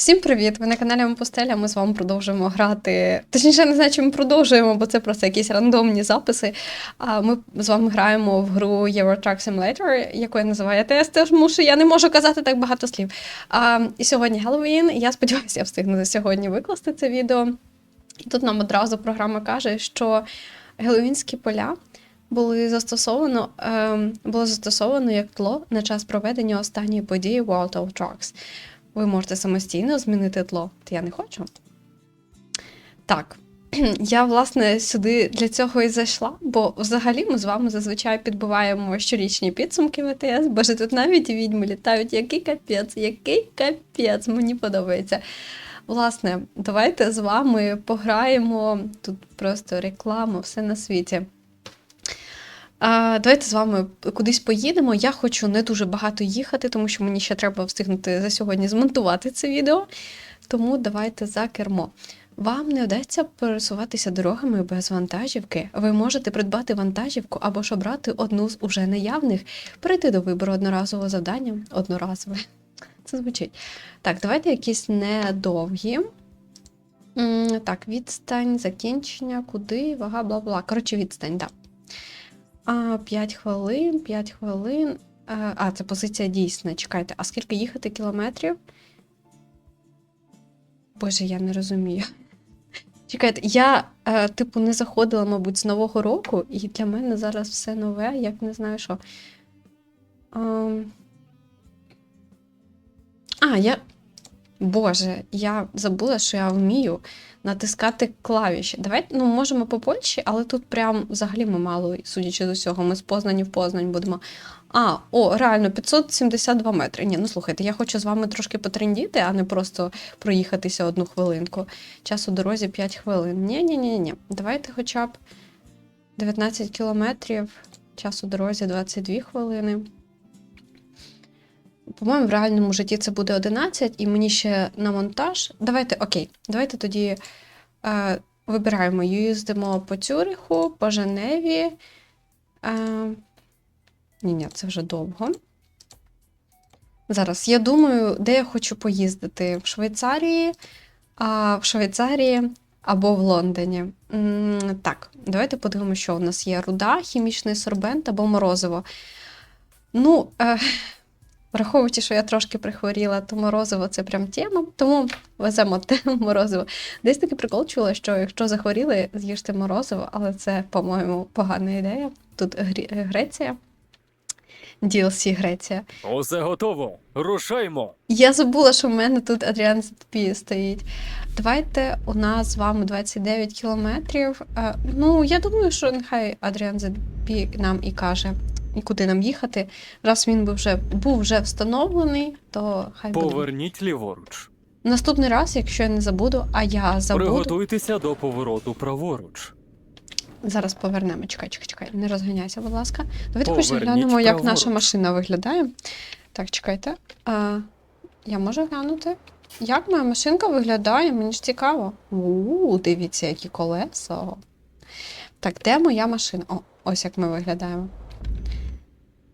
Всім привіт! Ви на каналі Мопустеля. Ми з вами продовжуємо грати. Точніше, не знаю, чи ми продовжуємо, бо це просто якісь рандомні записи. А ми з вами граємо в гру Euro Truck Simulator, яку я називаю АТС, тому що я не можу казати так багато слів. А, і сьогодні Геловін. Я сподіваюся, я встигну за сьогодні викласти це відео. І тут нам одразу програма каже, що геловінські поля були застосовано, ем, було застосовано як тло на час проведення останньої події World of Trucks. Ви можете самостійно змінити тло. Та я не хочу. Так. Я, власне, сюди для цього і зайшла, бо взагалі ми з вами зазвичай підбиваємо щорічні підсумки ВТС. Боже, тут навіть відьми літають. Який капець, який капець, мені подобається. Власне, давайте з вами пограємо. Тут просто реклама, все на світі. А, давайте з вами кудись поїдемо. Я хочу не дуже багато їхати, тому що мені ще треба встигнути за сьогодні змонтувати це відео. Тому давайте за кермо. Вам не вдасться пересуватися дорогами без вантажівки. Ви можете придбати вантажівку або ж обрати одну з уже наявних, перейти до вибору одноразового завдання. Одноразове. Це звучить. Так, давайте якісь недовгі. Так, відстань, закінчення, куди, вага, бла бла. Коротше, відстань, так. А, 5 хвилин, 5 хвилин. А, А, це позиція дійсна. Чекайте, а скільки їхати кілометрів? Боже, я не розумію. Чекайте, я, е, типу, не заходила, мабуть, з Нового року, і для мене зараз все нове, як не знаю що. Ем... А, я. Боже, я забула, що я вмію натискати клавіші. Давайте, ну, можемо по Польщі, але тут прям взагалі ми мало, судячи з усього, ми з Познані в Познань будемо. А, о, реально, 572 метри. Ні, ну слухайте, я хочу з вами трошки потрендіти, а не просто проїхатися одну хвилинку. Час у дорозі 5 хвилин. Ні, ні, ні, ні. Давайте хоча б 19 кілометрів, час у дорозі 22 хвилини. По-моєму, в реальному житті це буде 11, і мені ще на монтаж. Давайте, окей, давайте тоді е, вибираємо, їздимо по Цюриху, по Женеві. Е, ні, ні, це вже довго. Зараз я думаю, де я хочу поїздити: в Швейцарії, а в Швейцарії або в Лондоні. М, так, давайте подивимося, що у нас є руда, хімічний сорбент або морозиво. Ну, е, Враховуючи, що я трошки прихворіла, то морозиво це прям тема, тому веземо те морозиво. Десь такий прикол чула, що якщо захворіли, з'їжте морозиво, але це, по-моєму, погана ідея. Тут Греція. DLC Греція. Усе готово. Рушаймо. Я забула, що в мене тут Адріан ZP стоїть. Давайте у нас з вами 29 кілометрів. Е, Ну, я думаю, що нехай Адріан ZP нам і каже, і куди нам їхати. Раз він був вже, був вже встановлений, то хай буде. Поверніть ліворуч. Наступний раз, якщо я не забуду, а я забуду. Приготуйтеся до повороту праворуч. Зараз повернемо. Чекай, чекай, чекай. Не розганяйся, будь ласка. Давайте хоч Поверніть глянемо, як наша машина виглядає. Так, чекайте. А, я можу глянути. Як моя машинка виглядає? Мені ж цікаво. У, дивіться, які колеса. Так, де моя машина? О, ось як ми виглядаємо.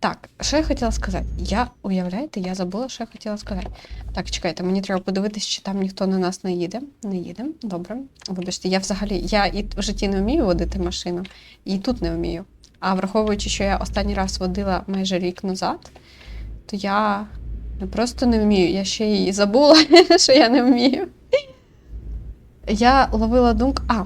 Так, що я хотіла сказати? Я, уявляєте, я забула, що я хотіла сказати. Так, чекайте, мені треба подивитися, чи там ніхто на нас не їде. Не їде. Добре. Вибачте, я взагалі я і в житті не вмію водити машину, і тут не вмію. А враховуючи, що я останній раз водила майже рік назад, то я не просто не вмію, я ще й забула, що я не вмію. Я ловила думку. А,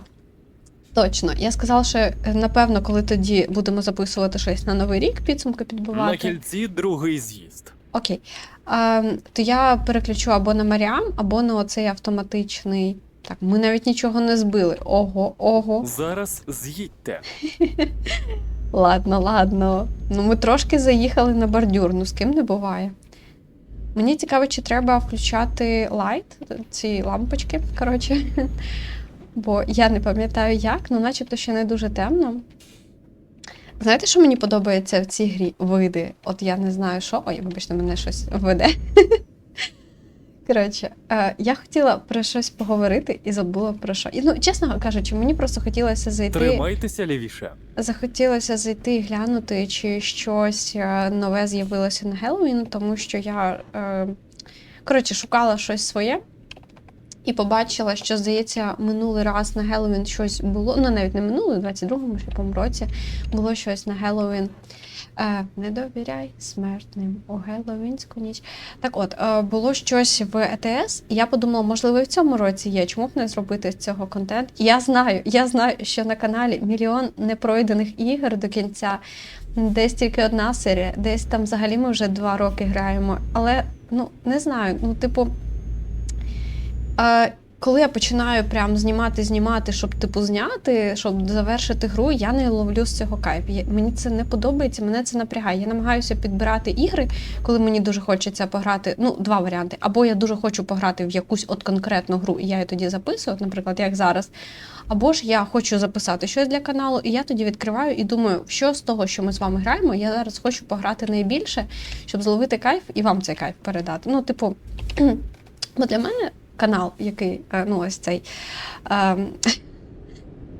точно. Я сказала, що е, напевно, коли тоді будемо записувати щось на новий рік, підсумки підбивати. На кільці другий з'їзд. Окей. А, то я переключу або на Маріам, або на оцей автоматичний. Так, ми навіть нічого не збили. Ого, ого. Зараз з'їдьте. Ладно, ладно. Ну, ми трошки заїхали на бордюр, ну з ким не буває. Мені цікаво, чи треба включати лайт, ці лампочки, коротше. Бо я не пам'ятаю як, ну начебто ще не дуже темно. Знаєте, що мені подобається в цій грі? Види. От я не знаю, що. Ой, вибачте, мене щось веде. Коротше, е, я хотіла про щось поговорити і забула про що. І, ну, чесно кажучи, мені просто хотілося зайти. Тримайтеся лівіше. Захотілося зайти і глянути, чи щось е, нове з'явилося на Хеллоуін, тому що я е, коротше шукала щось своє. І побачила, що, здається, минулий раз на Геловін щось було. Ну, навіть не минулий, у 22-му ще по році було щось на Геловін. Е, не довіряй смертним у Геловінську ніч. Так от, е, було щось в ЕТС, і я подумала, можливо, і в цьому році є. Чому б не зробити цього контент? Я знаю, я знаю, що на каналі мільйон непройдених ігор до кінця. Десь тільки одна серія, десь там взагалі ми вже два роки граємо. Але ну не знаю, ну, типу. Е, коли я починаю прям знімати, знімати, щоб типу зняти, щоб завершити гру, я не ловлю з цього кайф. Я- Мені це не подобається, мене це напрягає. Я намагаюся підбирати ігри, коли мені дуже хочеться пограти. Ну, два варіанти. Або я дуже хочу пограти в якусь от конкретну гру, і я її тоді записую, наприклад, як зараз. Або ж я хочу записати щось для каналу, і я тоді відкриваю і думаю, що з того, що ми з вами граємо, я зараз хочу пограти найбільше, щоб зловити кайф і вам цей кайф передати. Ну, типу, бо для мене канал, який, е, ну, ось цей. ем,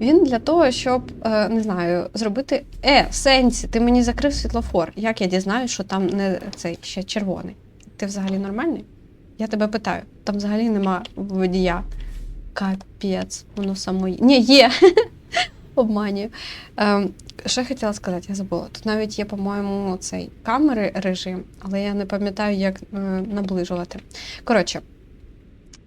Він для того, щоб е, не знаю, зробити. Е, сенсі, ти мені закрив світлофор. Як я дізнаюсь, що там не цей ще червоний? Ти взагалі нормальний? Я тебе питаю, там взагалі нема водія. Капець, воно само є. Ні, є. Обманюю. Ем, що я хотіла сказати, я забула. Тут навіть є, по-моєму, цей камери режим, але я не пам'ятаю, як е, наближувати. Коротше,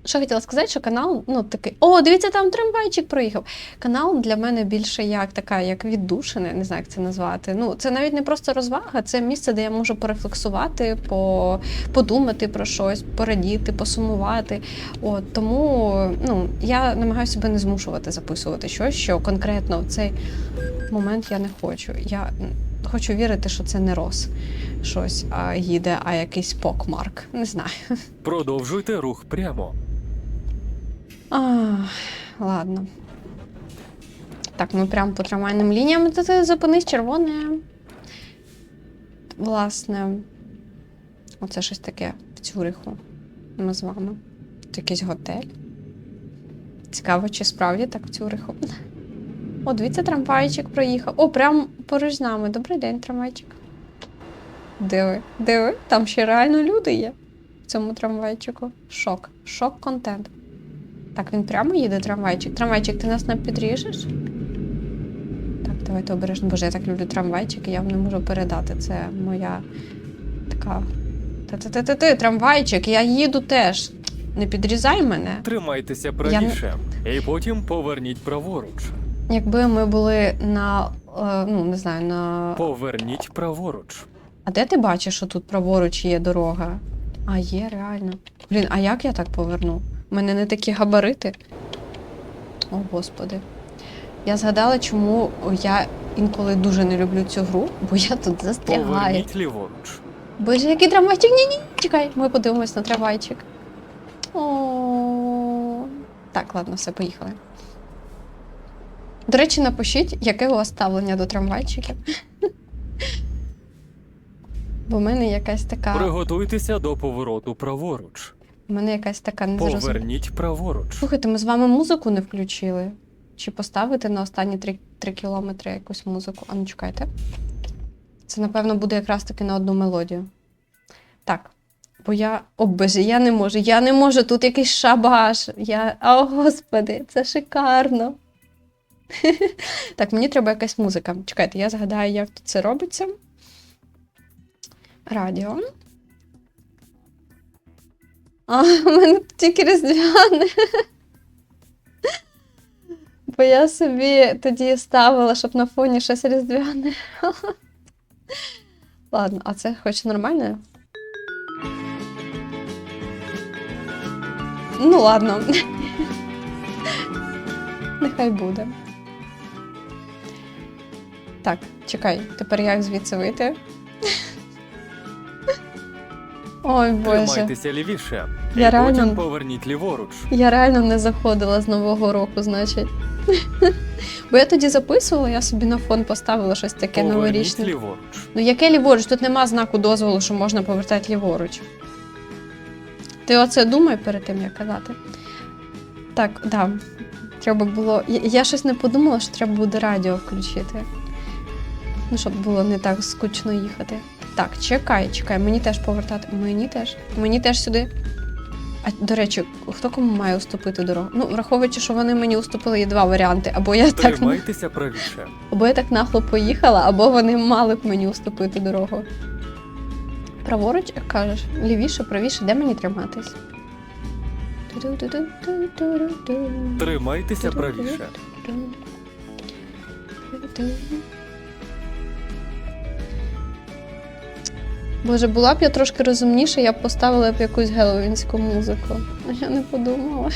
що хотіла сказати, що канал, ну такий, о, дивіться, там трамвайчик проїхав. Канал для мене більше як така, як віддушина, не знаю, як це назвати. Ну, це навіть не просто розвага, це місце, де я можу порефлексувати, по, подумати про щось, порадіти, посумувати. От тому ну, я намагаюся себе не змушувати записувати щось, що конкретно в цей момент я не хочу. Я хочу вірити, що це не роз щось а, їде, а якийсь покмарк. Не знаю. Продовжуйте рух прямо. А, ладно. Так, ми прямо по трамвайним лініям. Ти зупинись червоне. Власне, оце щось таке в Цюриху. Ми з вами. Це якийсь готель. Цікаво, чи справді так в Цюриху. О, дивіться, трамвайчик проїхав. О, прям поруч з нами. Добрий день, трамвайчик. Диви, диви, там ще реально люди є в цьому трамвайчику. Шок. Шок контент. Так, він прямо їде трамвайчик. Трамвайчик, ти нас не підріжеш? Так, давайте обережно. Боже, я так люблю трамвайчики, я вам не можу передати. Це моя така. Та-та-та-та-ти, трамвайчик, я їду теж. Не підрізай мене. Тримайтеся правіше. І потім поверніть праворуч. Якби ми були на. е, ну, не знаю, на. Поверніть праворуч. А де ти бачиш, що тут праворуч є дорога? А, є, реально. Блін, а як я так поверну? У мене не такі габарити. О, господи. Я згадала, чому я інколи дуже не люблю цю гру, бо я тут застрягаю. Поверніть ліворуч. Боже, який трамвайчик? Ні, ні, чекай, ми подивимось на трамвайчик. О, так, ладно, все, поїхали. До речі, напишіть, яке у вас ставлення до трамвайчиків. Бо в мене якась така. Приготуйтеся до повороту праворуч. У мене якась така незрозуміла. Поверніть праворуч. Слухайте, ми з вами музику не включили. Чи поставити на останні три, три кілометри якусь музику? А ну чекайте. Це, напевно, буде якраз таки на одну мелодію. Так. Бо я. О, боже, я не можу. Я не можу. Тут якийсь шабаш. Я... О, господи, це шикарно. так, мені треба якась музика. Чекайте, я згадаю, як тут це робиться. Радіо. А, у мене тільки різдвяне. Бо я собі тоді ставила, щоб на фоні щось різдвяне. Ладно, а це хоч нормально? Ну, ладно. Нехай буде. Так, чекай, тепер як звідси вийти? Ой, Боже. Тримайтеся лівіше. Я і реально- потім поверніть ліворуч. Я реально не заходила з Нового року, значить. Бо я тоді записувала, я собі на фон поставила щось таке Поверніть новорічне. ліворуч. Ну яке ліворуч? Тут нема знаку дозволу, що можна повертати ліворуч. Ти оце думай перед тим, як казати. Так, да. Треба було. Я, я щось не подумала, що треба буде радіо включити. Ну, щоб було не так скучно їхати. Так, чекай, чекай, мені теж повертати. Мені теж. Мені теж сюди. А до речі, хто кому має уступити дорогу? Ну, враховуючи, що вони мені уступили є два варіанти. Або я так Тримайтеся правіше. або я так нахло поїхала, або вони мали б мені уступити дорогу. Праворуч, як кажеш, лівіше, правіше, де мені триматись? Тримайтеся правіше. Боже, була б я трошки розумніша, я б поставила б якусь геловінську музику. Я не подумала.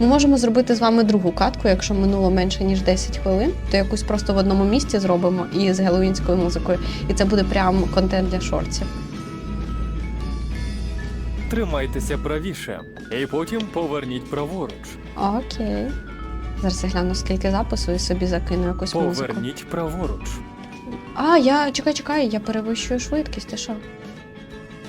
Ми можемо зробити з вами другу катку, якщо минуло менше ніж 10 хвилин, то якусь просто в одному місці зробимо і з геловінською музикою. І це буде прям контент для шортів. Тримайтеся правіше. І потім поверніть праворуч. Окей. Зараз я гляну, скільки запису і собі закину якусь музику. Поверніть праворуч. А, я чекай, чекай, я перевищую швидкість, ти що?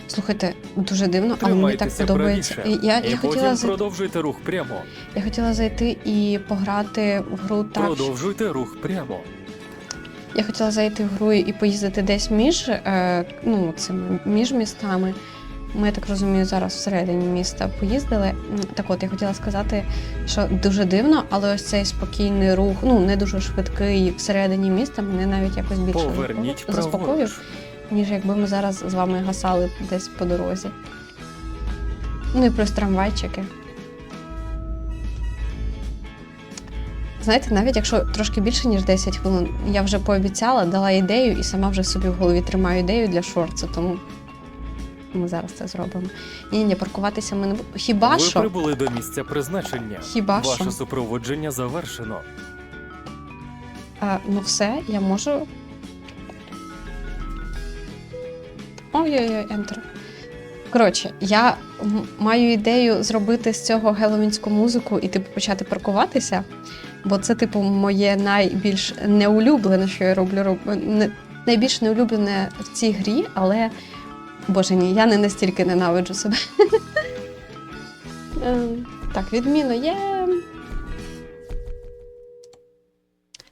Слухайте, дуже дивно, але мені так Тримайтеся подобається. правіше. І Я, І я, хотіла потім зайти, продовжуйте рух прямо. я хотіла зайти і пограти в гру так. що- Продовжуйте рух прямо. Я хотіла зайти в гру і поїздити десь між, е, ну, цими, між містами. Ми, я так розумію, зараз всередині міста поїздили. Так от, я хотіла сказати, що дуже дивно, але ось цей спокійний рух, ну не дуже швидкий всередині міста, мене навіть якось більше Поверніть заспокоїв, ніж якби ми зараз з вами гасали десь по дорозі. Ну і плюс трамвайчики. Знаєте, навіть якщо трошки більше, ніж 10 хвилин, я вже пообіцяла, дала ідею і сама вже собі в голові тримаю ідею для шорцу, тому ми зараз це зробимо. Ні, ні, паркуватися ми не будемо. Хіба Ви що? прибули до місця призначення. Хіба Ваше що? супроводження завершено. А, ну все, я можу. Ой-ой-ой, ентер. Коротше, я м- маю ідею зробити з цього геловінську музику і типу почати паркуватися, бо це, типу, моє найбільш неулюблене, що я роблю. роб... Не... Найбільш неулюблене в цій грі, але боже ні, я не настільки ненавиджу себе. Ем, Так, відміно є.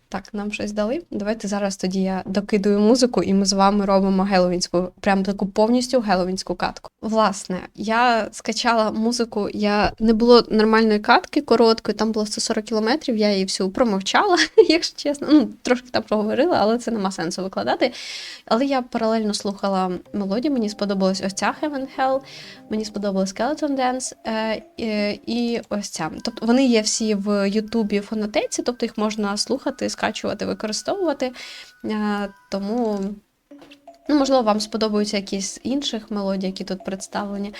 Так, нам щось дали. Давайте зараз тоді я докидую музику, і ми з вами робимо геловінську, прям таку повністю геловінську катку. Власне, я скачала музику, я не було нормальної катки короткої, там було 140 кілометрів, я її всю промовчала, якщо чесно. Ну, трошки там проговорила, але це нема сенсу викладати. Але я паралельно слухала мелодію, мені сподобалась ось ця Heaven Hell, мені сподобалась Skeleton Dance е, і, ось ця. Тобто вони є всі в Ютубі фонотеці, тобто їх можна слухати, скачувати, використовувати. Е, тому, ну, можливо, вам сподобаються якісь інших мелодій, які тут представлені.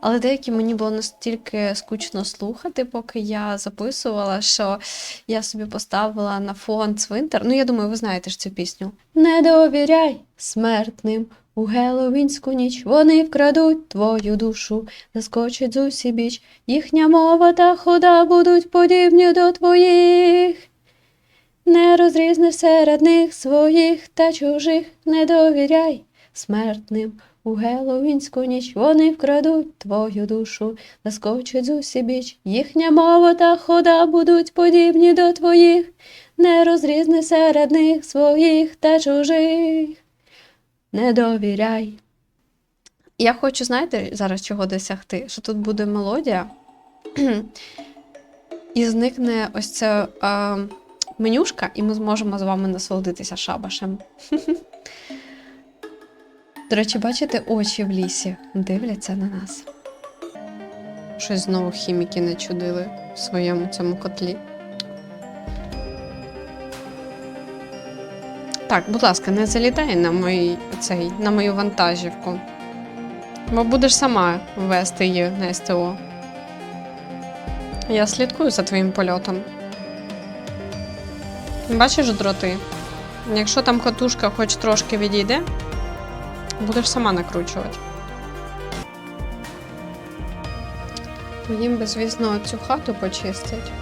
Але деякі мені було настільки скучно слухати, поки я записувала, що я собі поставила на фон цвинтар. Ну, я думаю, ви знаєте ж цю пісню. Не довіряй смертним. У геловінську ніч вони вкрадуть твою душу, заскочать з усі біч. Їхня мова та хода будуть подібні до твоїх. Не розрізнеш серед них своїх та чужих, не довіряй смертним. У геловінську ніч вони вкрадуть твою душу, заскочать з усі. Їхня мова та хода будуть подібні до твоїх, не розрізни серед них своїх та чужих. Не довіряй. Я хочу, знаєте, зараз чого досягти? Що тут буде мелодія, і зникне ось ця е, менюшка, і ми зможемо з вами насолодитися шабашем. До речі, бачите очі в лісі дивляться на нас. Щось знову хіміки не чудили в своєму цьому котлі. Так, будь ласка, не залітай на мій, цей, на мою вантажівку. Бо будеш сама вести її на СТО. Я слідкую за твоїм польотом. Бачиш дроти? Якщо там катушка хоч трошки відійде, будеш сама накручувати. Їм би, звісно, цю хату почистять.